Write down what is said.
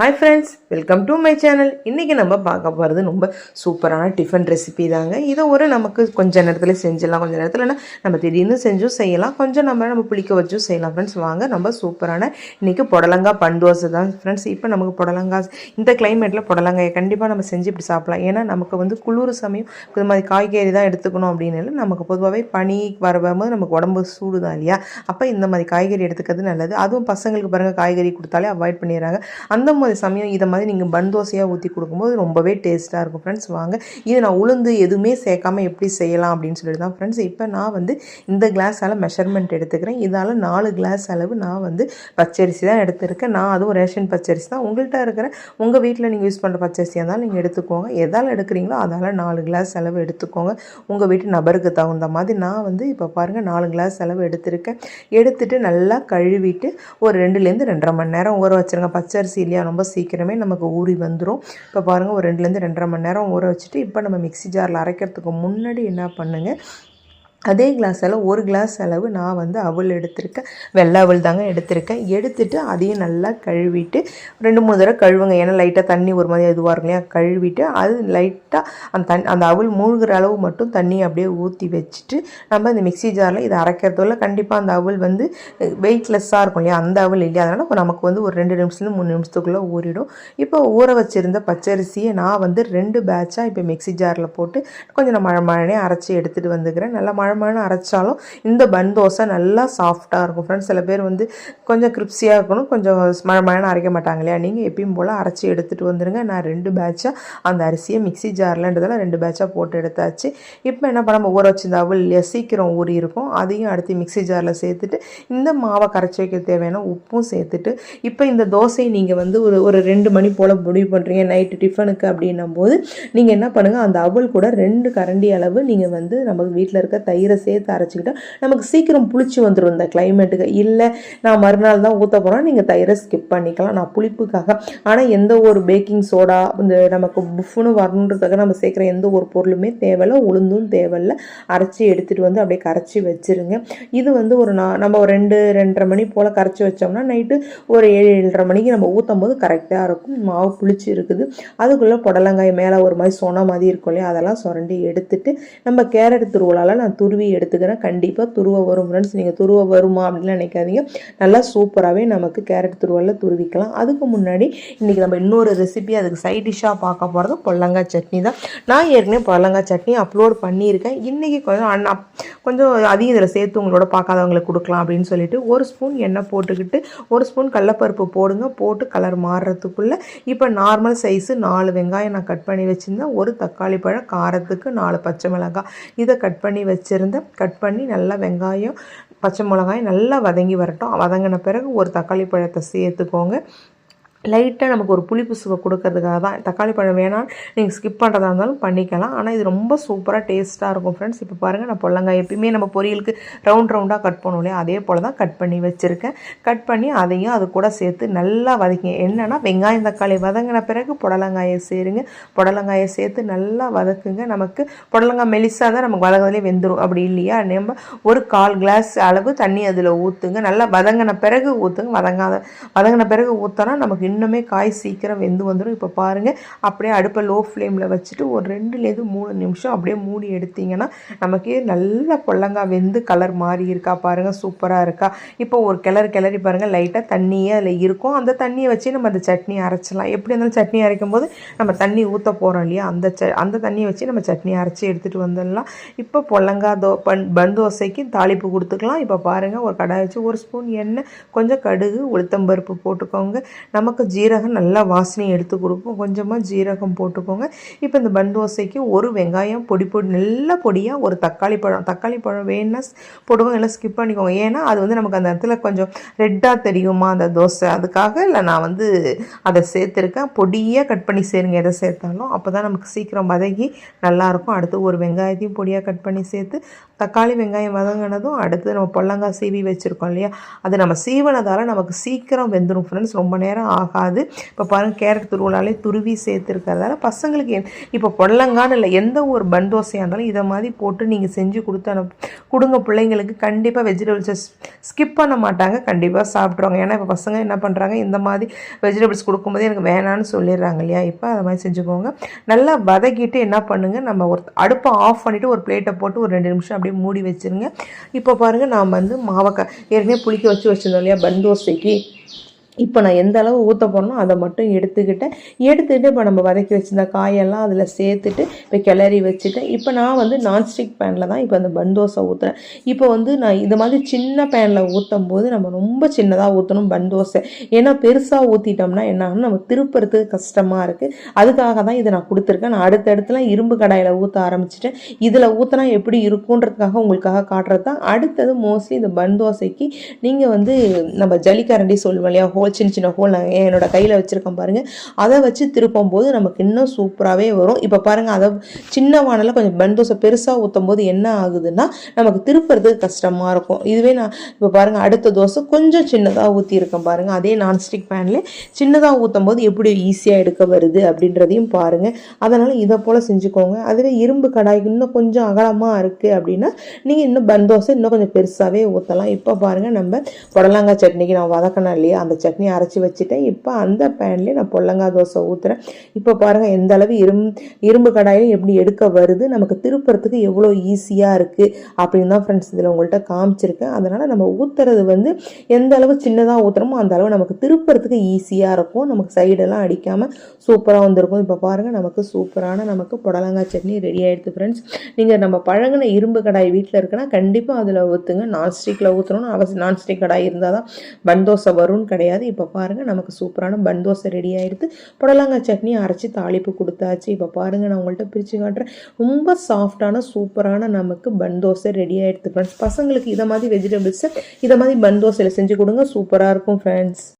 Hi friends welcome to my channel இன்றைக்கி நம்ம பார்க்க போகிறது ரொம்ப சூப்பரான டிஃபன் ரெசிபி தாங்க. இதை ஒரு நமக்கு கொஞ்ச நேரத்தில் செஞ்சிடலாம் கொஞ்சம் நேரத்தில் நம்ம திடீர்னு செஞ்சும் செய்யலாம். கொஞ்சம் நம்ம நம்ம புளிக்க வச்சும் செய்யலாம் ஃப்ரெண்ட்ஸ் வாங்க நம்ம சூப்பரான இன்றைக்கி புடலங்காய் பண்டோசை தான் ஃப்ரெண்ட்ஸ் இப்போ நமக்கு புடலங்காய் இந்த கிளைமேட்டில் புடலங்காயை கண்டிப்பாக நம்ம செஞ்சு இப்படி சாப்பிடலாம். ஏன்னா நமக்கு வந்து குளிர் சமயம் இது மாதிரி காய்கறி தான் எடுத்துக்கணும் அப்படின்னு இல்லை நமக்கு பொதுவாகவே பனி வர வரும்போது நமக்கு உடம்பு சூடு தான் இல்லையா? அப்போ இந்த மாதிரி காய்கறி எடுத்துக்கிறது நல்லது. அதுவும் பசங்களுக்கு பாருங்கள் காய்கறி கொடுத்தாலே அவாய்ட் பண்ணிடுறாங்க. அந்த மாதிரி சமயம் இதை மாதிரி நீங்கள் பன் தோசையாக ஊற்றி கொடுக்கும்போது ரொம்பவே டேஸ்ட்டாக இருக்கும். ஃப்ரெண்ட்ஸ் வாங்க. இது நான் உளுந்து எதுவுமே சேர்க்காம எப்படி செய்யலாம் அப்படின்னு சொல்லிட்டு தான் ஃப்ரெண்ட்ஸ் இப்போ நான் வந்து இந்த கிளாஸால் மெஷர்மெண்ட் எடுத்துக்கிறேன். இதால் நாலு கிளாஸ் அளவு நான் வந்து பச்சரிசி தான் எடுத்திருக்கேன். நான் அதுவும் ரேஷன் பச்சரிசி தான் உங்கள்கிட்ட இருக்கிற உங்கள் வீட்டில் நீங்கள் யூஸ் பண்ணுற பச்சரிசியாக இருந்தாலும் நீங்கள் எடுத்துக்கோங்க. எதால் எடுக்கிறீங்களோ அதால் நாலு கிளாஸ் அளவு எடுத்துக்கோங்க. உங்கள் வீட்டு நபருக்கு தகுந்த மாதிரி நான் வந்து இப்போ பாருங்கள் நாலு கிளாஸ் அளவு எடுத்திருக்கேன். எடுத்துகிட்டு நல்லா கழுவிட்டு ஒரு ரெண்டுலேருந்து ரெண்டரை மணி நேரம் ஊற வச்சுருங்க. பச்சரிசி இல்லையா ரொம்ப சீக்கிரமே நமக்கு ஊறி வந்துடும் இப்போ பாருங்கள் ஒரு ரெண்டுலேருந்து ரெண்டரை மணி நேரம் ஊற வச்சுட்டு இப்போ நம்ம மிக்ஸி ஜாரில் அரைக்கிறதுக்கு முன்னாடி என்ன பண்ணுங்கள் அதே கிளாஸ் அளவு ஒரு கிளாஸ் அளவு நான் வந்து அவள் எடுத்திருக்கேன். வெள்ளை அவள் தாங்க எடுத்திருக்கேன். எடுத்துட்டு அதையும் நல்லா கழுவிட்டு ரெண்டு மூணு தடவை கழுவுங்க. ஏன்னா லைட்டாக தண்ணி ஒரு மாதிரி இதுவாக இருக்கும் இல்லையா? கழுவிட்டு அது லைட்டாக அந்த தண்ணி அந்த அவள் மூழ்கிற அளவு மட்டும் தண்ணி அப்படியே ஊற்றி வச்சுட்டு நம்ம இந்த மிக்ஸி ஜாரில் இதை அரைக்கிறதுல கண்டிப்பாக அந்த அவள் வந்து வெயிட்லெஸ்ஸாக இருக்கும் இல்லையா? அந்த அவள் இல்லையா அதனால் நமக்கு வந்து ஒரு ரெண்டு நிமிஷத்துலேருந்து மூணு நிமிஷத்துக்குள்ளே ஊறிடும். இப்போ ஊற வச்சுருந்த பச்சரிசியை நான் வந்து ரெண்டு பேட்சாக இப்போ மிக்ஸி ஜாரில் போட்டு கொஞ்சம் நான் மழை மழனே அரைச்சி எடுத்துகிட்டு வந்துக்கிறேன். நல்லா மழை மழை அரைச்சாலும் இந்த பன் தோசை நல்லா சாஃப்டாக இருக்கும். ஃப்ரெண்ட்ஸ் சில பேர் வந்து கொஞ்சம் கிரிப்ஸியாக இருக்கணும் கொஞ்சம் மழமழன்னு அரைக்க மாட்டாங்க இல்லையா? நீங்கள் எப்பயும் போல் அரைச்சி எடுத்துகிட்டு வந்துடுங்க நான் ரெண்டு பேட்சாக அந்த அரிசியை மிக்ஸி ஜார்லன்றதெல்லாம் ரெண்டு பேட்சாக போட்டு எடுத்தாச்சு. இப்போ என்ன பண்ண ஊற வச்சிருந்த அவள் இல்லையா சீக்கிரம் ஊறி இருக்கும். அதையும் அடுத்து மிக்ஸி ஜாரில் சேர்த்துட்டு இந்த மாவை கரைச்சி வைக்க தேவையான உப்பும் சேர்த்துட்டு இப்போ இந்த தோசையை நீங்கள் வந்து ஒரு ஒரு ரெண்டு மணி போல் முடிவு பண்ணுறீங்க நைட்டு டிஃபனுக்கு அப்படின்னும் போது நீங்கள் என்ன பண்ணுங்கள் அந்த அவல் கூட ரெண்டு கரண்டி அளவு நீங்கள் வந்து நம்ம வீட்டில் இருக்க தயிரை சேர்த்து அரைச்சிக்கிட்டா நமக்கு சீக்கிரம் புளிச்சு வந்துடும் இந்த கிளைமேட்டுக்கு இல்லை நான் மறுநாள் தான் ஊற்ற போகிறேன் நீங்கள் தயிரை ஸ்கிப் பண்ணிக்கலாம். நான் புளிப்புக்காக. ஆனால் எந்த ஒரு பேக்கிங் சோடா இந்த நமக்கு புஃப்னு வரணுன்றதுக்காக நம்ம சேர்க்குற எந்த ஒரு பொருளுமே தேவையில்லை உளுந்தும் தேவையில்லை. அரைச்சி எடுத்துகிட்டு வந்து அப்படியே கரைச்சி வச்சுருங்க. இது வந்து ஒரு நா நம்ம ஒரு ரெண்டு ரெண்டரை மணி போல் கரைச்சி வச்சோம்னா நைட்டு ஒரு ஏழு ஏழரை மணிக்கு நம்ம ஊற்றும் போது கரெக்டாக இருக்கும். மாவு புளிச்சு இருக்குது. அதுக்குள்ளே புடலங்காய் மேலே ஒரு மாதிரி சொன்ன மாதிரி இருக்கும் இல்லையா? அதெல்லாம் சுரண்டி எடுத்துட்டு நம்ம கேரட் துருவலால் நான் துருவி எடுத்துக்கிறேன். கண்டிப்பாக துருவ வரும் ஃப்ரெண்ட்ஸ் நீங்கள் துருவ வருமா அப்படின்னு நினைக்காதீங்க. நல்லா சூப்பராகவே நமக்கு கேரட் துருவலில் துருவிக்கலாம். அதுக்கு முன்னாடி இன்றைக்கி நம்ம இன்னொரு ரெசிபி அதுக்கு சைட் டிஷ்ஷாக பார்க்க போகிறது பொல்லங்காய் சட்னி தான். நான் ஏற்கனவே பொல்லங்காய் சட்னி அப்லோட் பண்ணியிருக்கேன். இன்றைக்கி கொஞ்சம் அண்ணா கொஞ்சம் அதிகம் இதில் சேர்த்து உங்களோட பார்க்காதவங்களுக்கு கொடுக்கலாம் அப்படின்னு சொல்லிட்டு ஒரு ஸ்பூன் எண்ணெய் போட்டுக்கிட்டு ஒரு ஸ்பூன் கடலப்பருப்பு போடுங்க. போட்டு கலர் மாறுறதுக்குள்ளே இப்போ நார்மல் சைஸு நாலு வெங்காயம் நான் கட் பண்ணி வச்சுருந்தேன். ஒரு தக்காளி பழம் காரத்துக்கு நாலு பச்சை மிளகாய். இதை கட் பண்ணி இருந்தால் கட் பண்ணி நல்லா வெங்காயம் பச்சை மிளகாய் நல்லா வதங்கி வரட்டும். வதங்கின பிறகு ஒரு தக்காளி பழத்தை சேர்த்துக்கோங்க. லைட்டாக நமக்கு ஒரு புளிப்பு சுவை கொடுக்கறதுக்காக தான் தக்காளி பழம் வேணாம் நீங்கள் ஸ்கிப் பண்ணுறதா இருந்தாலும் பண்ணிக்கலாம். ஆனால் இது ரொம்ப சூப்பராக டேஸ்ட்டாக இருக்கும் ஃப்ரெண்ட்ஸ் இப்போ பாருங்கள் நான் பொல்லங்காய் எப்பயுமே நம்ம பொரியலுக்கு ரவுண்ட் ரவுண்டாக கட் பண்ணுவோம் இல்லையா? அதே போல் தான் கட் பண்ணி வச்சுருக்கேன். கட் பண்ணி அதையும் அது கூட சேர்த்து நல்லா வதக்கி என்னென்னா வெங்காயம் தக்காளி வதங்கின பிறகு புடலங்காயை சேருங்க. புடலங்காயை சேர்த்து நல்லா வதக்குங்க. நமக்கு புடலங்காய் மெலிசாக தான் நமக்கு வதங்கதுலேயே வெந்துடும் அப்படி இல்லையா? நம்ம ஒரு கால் கிளாஸ் அளவு தண்ணி அதில் ஊற்றுங்க நல்லா வதங்கின பிறகு ஊற்றுங்க வதங்காத வதங்கின பிறகு ஊற்றினா நமக்கு இன்னுமே காய் சீக்கிரம் வெந்து வந்துடும் இப்போ பாருங்கள் அப்படியே அடுப்பை லோ ஃப்ளேமில் வச்சுட்டு ஒரு ரெண்டுலேருந்து மூணு நிமிஷம் அப்படியே மூடி எடுத்திங்கன்னா நமக்கு நல்ல பொல்லங்காய் வெந்து கலர் மாறி இருக்கா பாருங்கள் சூப்பராக இருக்கா? இப்போ ஒரு கிளறு கிளறி பாருங்கள் லைட்டாக தண்ணியே அதில் இருக்கும். அந்த தண்ணியை வச்சு நம்ம அந்த சட்னி அரைச்சிடலாம். எப்படி இருந்தாலும் சட்னி அரைக்கும் போது நம்ம தண்ணி ஊற்ற போகிறோம் இல்லையா? அந்த ச அந்த தண்ணியை வச்சு நம்ம சட்னி அரைச்சி எடுத்துகிட்டு வந்துடலாம். இப்போ பொல்லங்காய் தோ பன் பன் தோசைக்கு தாளிப்பு கொடுத்துக்கலாம். இப்போ பாருங்கள் ஒரு கடாய் வச்சு ஒரு ஸ்பூன் எண்ணெய் கொஞ்சம் கடுகு உளுத்தம்பருப்பு போட்டுக்கோங்க. நமக்கு ஜீரகம் நல்லா வாசனையை எடுத்து கொடுக்கும். கொஞ்சமாக ஜீரகம் போட்டுக்கோங்க. இப்போ இந்த பன் தோசைக்கு ஒரு வெங்காயம் பொடி பொடி நல்ல பொடியாக ஒரு தக்காளி பழம். தக்காளி பழம் வேணும்னா போடுவோம் இல்லை ஸ்கிப் பண்ணிக்கோங்க. ஏன்னா அது வந்து நமக்கு அந்த இடத்துல கொஞ்சம் ரெட்டாக தெரியுமா அந்த தோசை? அதுக்காக இல்லை நான் வந்து அதை சேர்த்துருக்கேன். பொடியாக கட் பண்ணி சேருங்க எதை சேர்த்தாலும். அப்போ தான் நமக்கு சீக்கிரம் வதங்கி நல்லாயிருக்கும். அடுத்து ஒரு வெங்காயத்தையும் பொடியாக கட் பண்ணி சேர்த்து தக்காளி வெங்காயம் வதங்கினதும் அடுத்து நம்ம பொல்லங்காய் சீவி வச்சுருக்கோம் இல்லையா? அது நம்ம சீவனதால் நமக்கு சீக்கிரம் வெந்துடும் ஃப்ரெண்ட்ஸ் ரொம்ப நேரம் ஆகும். ஆகாது. இப்போ பாருங்கள் கேரட் துருவலாலே துருவி சேர்த்துருக்கறதால பசங்களுக்கு என் இப்போ பொடலங்கான்னு இல்லை எந்த ஒரு பன் தோசையாக இருந்தாலும் இதை மாதிரி போட்டு நீங்கள் செஞ்சு கொடுத்து அனுப்பு கொடுங்க. பிள்ளைங்களுக்கு கண்டிப்பாக வெஜிடபிள்ஸை ஸ்கிப் பண்ண மாட்டாங்க. கண்டிப்பாக சாப்பிட்ருவாங்க ஏன்னா இப்போ பசங்க என்ன பண்ணுறாங்க இந்த மாதிரி வெஜிடபிள்ஸ் கொடுக்கும்போது எனக்கு வேணான்னு சொல்லிடுறாங்க இல்லையா? இப்போ அதை மாதிரி செஞ்சுக்கோங்க. நல்லா வதக்கிட்டு என்ன பண்ணுங்கள் நம்ம ஒரு அடுப்பை ஆஃப் பண்ணிவிட்டு ஒரு பிளேட்டை போட்டு ஒரு ரெண்டு நிமிஷம் அப்படியே மூடி வச்சுருங்க. இப்போ பாருங்கள் நான் வந்து மாவக்காய் ஏற்கனவே புளிக்க வச்சு வச்சுருந்தோம் இல்லையா பன் தோசைக்கு. இப்போ நான் எந்த அளவு ஊற்ற போகிறனோ அதை மட்டும் எடுத்துக்கிட்டேன் எடுத்துக்கிட்டு இப்போ நம்ம வதக்கி வச்சிருந்த காயெல்லாம் அதில் சேர்த்துட்டு இப்போ கிளறி வச்சுட்டேன் இப்போ நான் வந்து நான்ஸ்டிக் பேனில் தான் இப்போ அந்த பன் தோசை ஊற்றுறேன் இப்போ வந்து நான் இது மாதிரி சின்ன பேனில் ஊற்றும் போது நம்ம ரொம்ப சின்னதாக ஊற்றணும் பன் தோசை. ஏன்னா பெருசாக ஊற்றிட்டோம்னா என்ன நம்ம திருப்புறதுக்கு கஷ்டமாக இருக்குது அதுக்காக தான் இதை நான் கொடுத்துருக்கேன். நான் அடுத்தடுத்துலாம் இரும்பு கடாயில் ஊற்ற ஆரம்பிச்சிட்டேன். இதில் ஊற்றினா எப்படி இருக்குன்றதுக்காக உங்களுக்காக காட்டுறது தான். அடுத்தது மோஸ்ட்லி இந்த பன் தோசைக்கு நீங்கள் வந்து நம்ம ஜல்லிக்கரண்டி சொல்லுவோம் இல்லையா? ஹோல் சின்ன சின்ன ஹோல் நான் என்னோட கையில் வச்சுருக்கேன் பாருங்கள் அதை வச்சு திருப்பும் போது நமக்கு இன்னும் சூப்பராகவே வரும். இப்போ பாருங்கள் அதை சின்ன வானலில் கொஞ்சம் பன் தோசை பெருசாக ஊற்றும் போது என்ன ஆகுதுன்னா நமக்கு திருப்புறதுக்கு கஷ்டமாக இருக்கும். இதுவே நான் இப்போ பாருங்கள் அடுத்த தோசை கொஞ்சம் சின்னதாக ஊற்றியிருக்கேன் பாருங்கள் அதே நான்ஸ்டிக் பேனில் சின்னதாக ஊற்றும் போது எப்படி ஈஸியாக எடுக்க வருது அப்படின்றதையும் பாருங்கள் அதனால் இதை போல் செஞ்சுக்கோங்க. அதுவே இரும்பு கடாய் இன்னும் கொஞ்சம் அகலமாக இருக்குது அப்படின்னா நீங்கள் இன்னும் பன் தோசை இன்னும் கொஞ்சம் பெருசாகவே ஊற்றலாம் இப்போ பாருங்கள் நம்ம புடலங்காய் சட்னிக்கு நான் வதக்கணும் இல்லையா அந்த சட்னி சட்னி அரைச்சி வச்சுட்டேன். இப்போ அந்த பேன்லேயே நான் புடலங்காய் தோசை ஊற்றுறேன் இப்போ பாருங்கள் எந்த அளவு இரும் இரும்பு கடாயிலும் எப்படி எடுக்க வருது நமக்கு திருப்புறத்துக்கு எவ்வளோ ஈஸியாக இருக்குது அப்படின்னு தான் ஃப்ரெண்ட்ஸ் இதில் உங்கள்கிட்ட காமிச்சிருக்கேன். அதனால் நம்ம ஊற்றுறது வந்து எந்த அளவு சின்னதாக ஊற்றுறோமோ அந்த அளவு நமக்கு திருப்புறத்துக்கு ஈஸியாக இருக்கும். நமக்கு சைடெல்லாம் அடிக்காமல் சூப்பராக வந்திருக்கும். இப்போ பாருங்கள் நமக்கு சூப்பரான நமக்கு புடலங்காய் சட்னி ரெடி ஆகிடுது ஃப்ரெண்ட்ஸ் நீங்கள் நம்ம பழகின இரும்பு கடாய் வீட்டில் இருக்குன்னா கண்டிப்பாக அதில் ஊற்றுங்க நான்ஸ்டிக்கில் ஊற்றணும்னு அவசியம் நான்ஸ்டிக் கடாய் இருந்தால் தான் பன் தோசை வரும்னு கிடையாது இப்போ பாருங்கள் நமக்கு சூப்பரான பன் தோசை ரெடி ஆகிடுது புடலங்காய் சட்னி அரைச்சி தாளிப்பு கொடுத்தாச்சு. இப்போ பாருங்கள் நான் உங்கள்கிட்ட பிரித்து காட்டுறேன். ரொம்ப சாஃப்டான சூப்பரான நமக்கு பன் தோசை ரெடி ஆகிடுது ஃப்ரெண்ட்ஸ் பசங்களுக்கு இதை மாதிரி வெஜிடபிள்ஸை இதை மாதிரி பன் தோசையில் செஞ்சு கொடுங்க சூப்பராக இருக்கும் ஃப்ரெண்ட்ஸ்